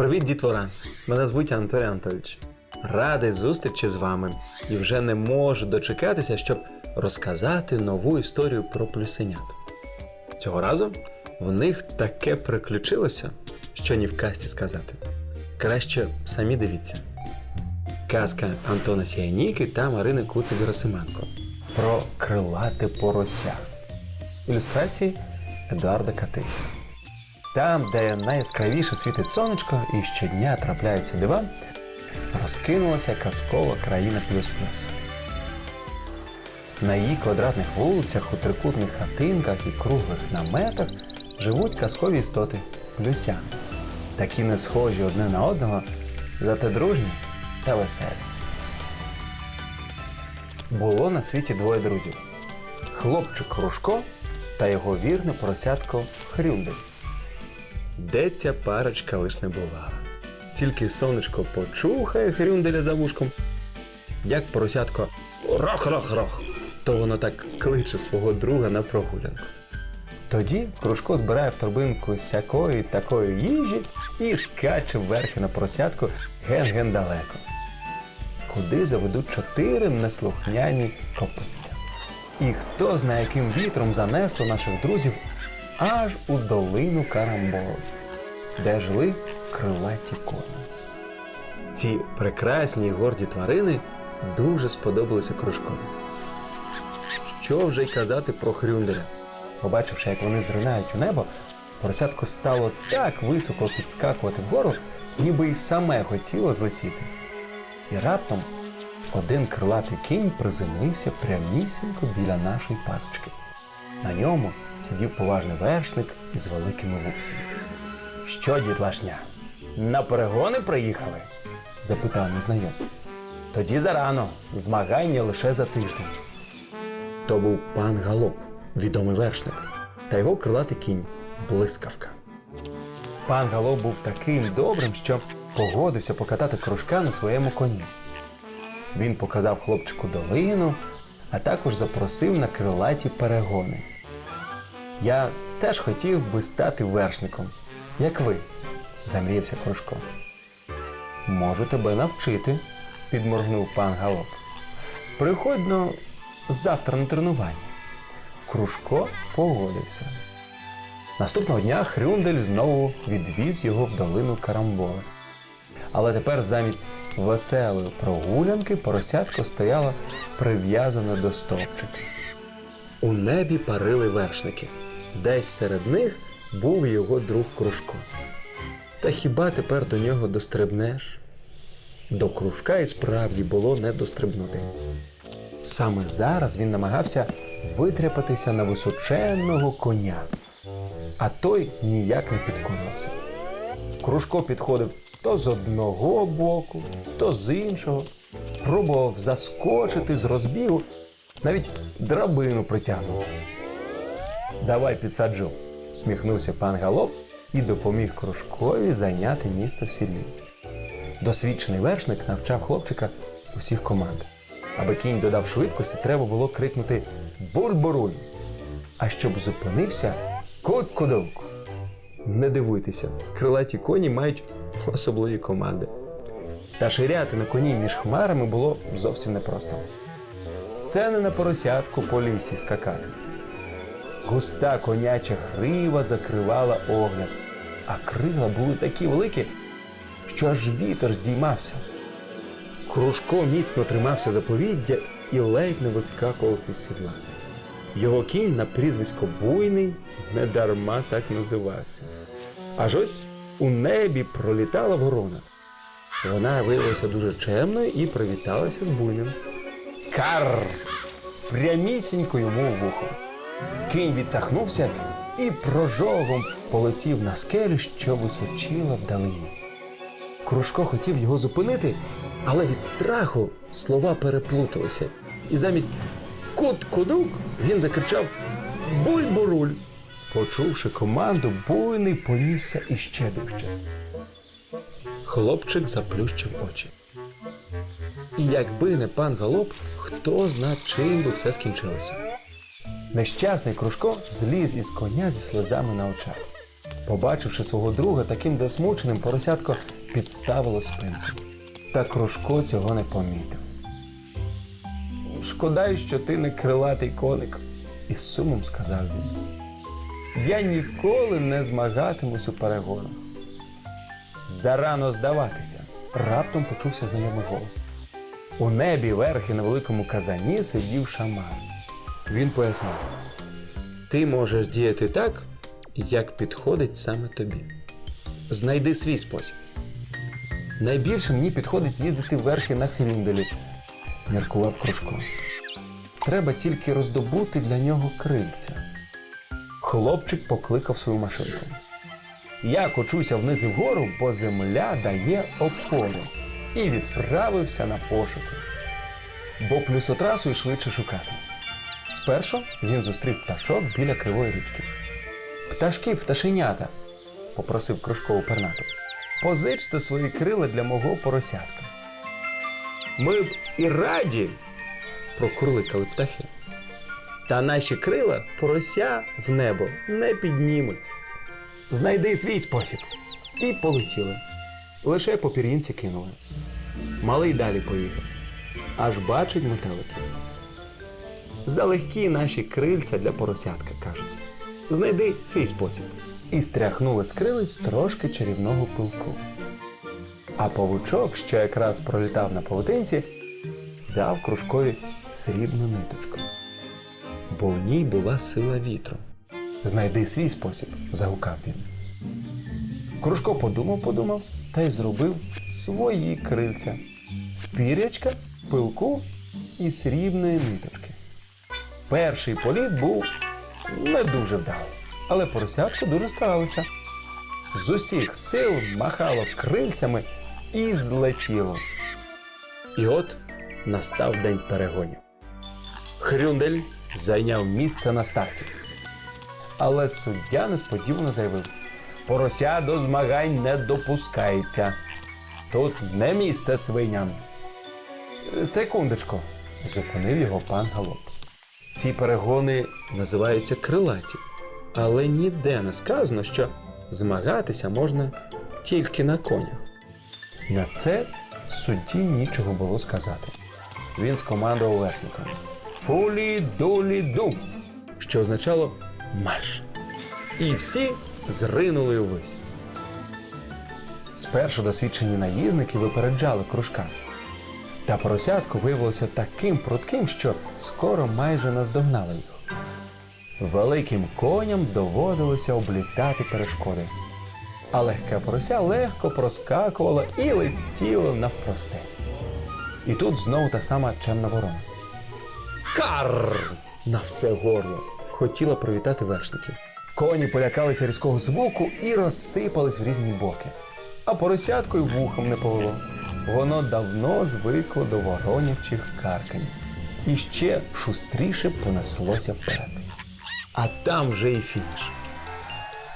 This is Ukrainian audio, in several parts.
Привіт, дітвора! Мене звуть Анатолій Анатолійович. Радий зустрічі з вами і вже не можу дочекатися, щоб розказати нову історію про плюсенят. Цього разу в них таке приключилося, що ні в казці сказати. Краще самі дивіться. Казка Антона Сіяніки та Марини Куцик Герасименко про крилате порося. Ілюстрації Едуарда Катихіна. Там, де найяскравіше світить сонечко і щодня трапляються дива, розкинулася казкова країна плюс-плюс. На її квадратних вулицях, у трикутних хатинках і круглих наметах живуть казкові істоти плюсяни. Такі не схожі одне на одного, зате дружні та веселі. Було на світі двоє друзів: хлопчик Кружко та його вірне поросятко Хрюндель. Де ця парочка лиш не була. Тільки сонечко почухає Хрюнделя за вушком, як поросятко рох-рох-рох, то воно так кличе свого друга на прогулянку. Тоді Кружко збирає в торбинку сякої такої їжі і скаче вверхи на поросятку ген-ген далеко. Куди заведуть чотири неслухняні копитця. І хто знає, яким вітром занесло наших друзів аж у долину Карамбол, де жили крилаті коні. Ці прекрасні й горді тварини дуже сподобалися кружкові. Що вже й казати про Хрюнделя? Побачивши, як вони зринають у небо, поросятко стало так високо підскакувати вгору, ніби й саме хотіло злетіти. І раптом один крилатий кінь приземлився прямісінько біля нашої парочки. На ньому сидів поважний вершник із великими вусами. Що, дітлашня, на перегони приїхали? запитав незнайомець. Тоді зарано, змагання лише за тиждень. То був пан Галоп, відомий вершник, та його крилатий кінь блискавка. Пан Галоп був таким добрим, що погодився покатати кружка на своєму коні. Він показав хлопчику долину, а також запросив на крилаті перегони. Я теж хотів би стати вершником, як ви, замріявся Кружко. Можу тебе навчити, підморгнув пан Галоп. Приходь но завтра на тренування. Кружко погодився. Наступного дня Хрюндель знову відвіз його в долину Карамбола. Але тепер замість веселої прогулянки поросятко стояло прив'язане до стовпчика. У небі парили вершники. Десь серед них був його друг Кружко. Та хіба тепер до нього дострибнеш? До кружка і справді було не дострибнути. Саме зараз він намагався витряпатися на височенного коня, а той ніяк не підкорявся. Кружко підходив то з одного боку, то з іншого, пробував заскочити з розбігу, навіть драбину притягнув. Давай підсаджу, сміхнувся пан Галоп і допоміг Кружкові зайняти місце в сідлі. Досвідчений вершник навчав хлопчика усіх команд. Аби кінь додав швидкості, треба було крикнути Буль-буруль. А щоб зупинився кут-кудовку. Не дивуйтеся, крилаті коні мають особливі команди. Та ширяти на коні між хмарами було зовсім непросто. Це не на поросятку по лісі скакати. Густа коняча грива закривала огляд, а крила були такі великі, що аж вітер здіймався. Кружко міцно тримався за повіддя і ледь не вискакував із сідла. Його кінь на прізвисько буйний недарма так називався. Аж ось у небі пролітала ворона. Вона виявилася дуже чемною і привіталася з буйним. Карр! Прямісінько йому в вухо. Кінь відсахнувся і прожогом полетів на скелю, що височила вдалині. Кружко хотів його зупинити, але від страху слова переплуталися. І замість кут-кудук він закричав Буль-буруль. Почувши команду, буйний понісся іще дужче. Хлопчик заплющив очі. І якби не пан Галоп, хто зна, чим би все скінчилося. Нещасний Кружко зліз із коня зі сльозами на очах. Побачивши свого друга таким засмученим, поросятко підставило спинку. Та Кружко цього не помітив. Шкода, що ти не крилатий коник, із сумом сказав він. Я ніколи не змагатимусь у перегонах. Зарано здаватися. Раптом почувся знайомий голос. У небі верхи на великому казані сидів шаман. Він пояснив: Ти можеш діяти так, як підходить саме тобі. Знайди свій спосіб. Найбільше мені підходить їздити верхи на хрюнделі, міркував Кружко. Треба тільки роздобути для нього крильця. Хлопчик покликав свою машинку. Я кочуся вниз і вгору, бо земля дає опору. І відправився на пошуки. Бо плюсотрасу й швидше шукати. Спершу він зустрів пташок біля кривої річки. Пташки, пташенята, попросив кружкову пернату. Позичте свої крила для мого поросятка. Ми б і раді, прокурликали птахи. Та наші крила порося в небо не піднімуть. Знайди свій спосіб. І полетіли. Лише по пір'їнці кинули. Малий далі поїхав. Аж бачить метеликів. Залегкі наші крильця для поросятка, кажуть. Знайди свій спосіб. І стряхнули з крилиць трошки чарівного пилку. А павучок, що якраз пролітав на павутинці, дав кружкові срібну ниточку. Бо в ній була сила вітру. Знайди свій спосіб, загукав він. Кружко подумав, подумав та й зробив свої крильця з пірячка, пилку і срібної ниточки. Перший політ був не дуже вдалий, але поросятко дуже старалося. З усіх сил махало крильцями і злетіло. І от настав день перегонів. Хрюндель зайняв місце на старті. Але суддя несподівано заявив: порося до змагань не допускається. Тут не місце свиням. Секундочку, зупинив його пан Галоп. Ці перегони називаються крилаті, але ніде не сказано, що змагатися можна тільки на конях. На це судді нічого було сказати. Він скомандував вершникам Фулі дулі ду, що означало марш. І всі зринули увесь. Спершу досвідчені наїзники випереджали кружка. Та поросятко виявилося таким прутким, що скоро майже наздогнало їх. Великим коням доводилося облітати перешкоди. А легке порося легко проскакувало і летіло навпростець. І тут знову та сама чемна ворона. Карр! На все горло. Хотіла привітати вершників. Коні полякалися різкого звуку і розсипались в різні боки. А поросятко й вухом не повело. Воно давно звикло до воронячих каркань. І ще шустріше понеслося вперед. А там вже і фініш.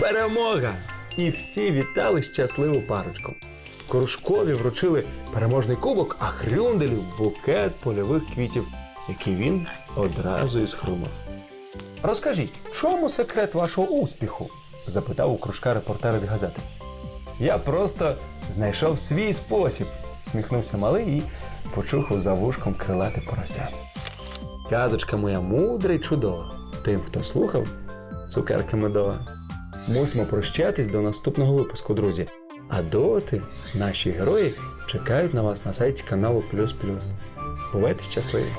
Перемога! І всі вітали щасливу парочку. Корушкові вручили переможний кубок, а Хрюнделю букет польових квітів, який він одразу і схрумав. Розкажіть, чому секрет вашого успіху? запитав у кружка репортер з газети. Я просто знайшов свій спосіб, сміхнувся малий і почухав за вушком крилати порося. Казочка моя мудра й чудова. Тим, хто слухав, цукерка медова. Мусимо прощатись до наступного випуску, друзі. А доти наші герої чекають на вас на сайті каналу Плюс Плюс. Бувайте щасливі!